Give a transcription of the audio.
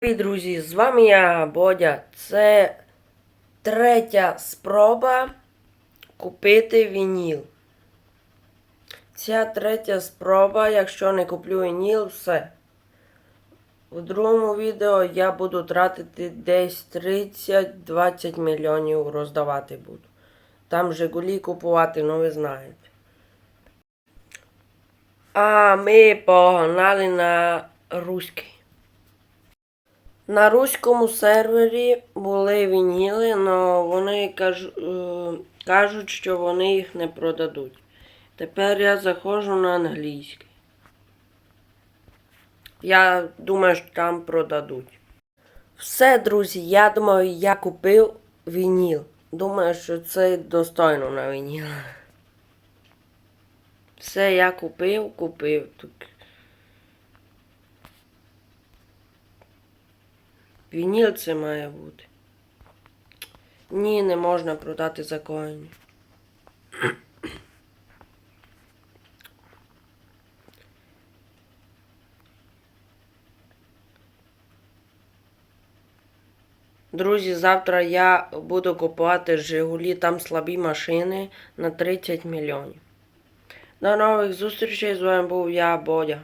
Привіт, друзі! З вами я, Бодя. Це третя спроба купити вініл. Ця третя спроба, якщо не куплю вініл, все. У другому відео я буду тратити десь 30-20 мільйонів роздавати буду. Там Жигулі купувати, ну ви знаєте. А ми погнали на руський. На руському сервері були вініли, але вони е, кажуть, що вони їх не продадуть. Тепер я заходжу на англійський. Я думаю, що там продадуть. Все, друзі, я думаю, я купив вініл. Думаю, що це достойно на вініл. Все, я купив, купив. Вініл це має бути. Ні, не можна продати за коїні. Друзі, завтра я буду купувати Жигулі, там слабі машини на 30 мільйонів. До нових зустрічей. З вами був я, Бодя.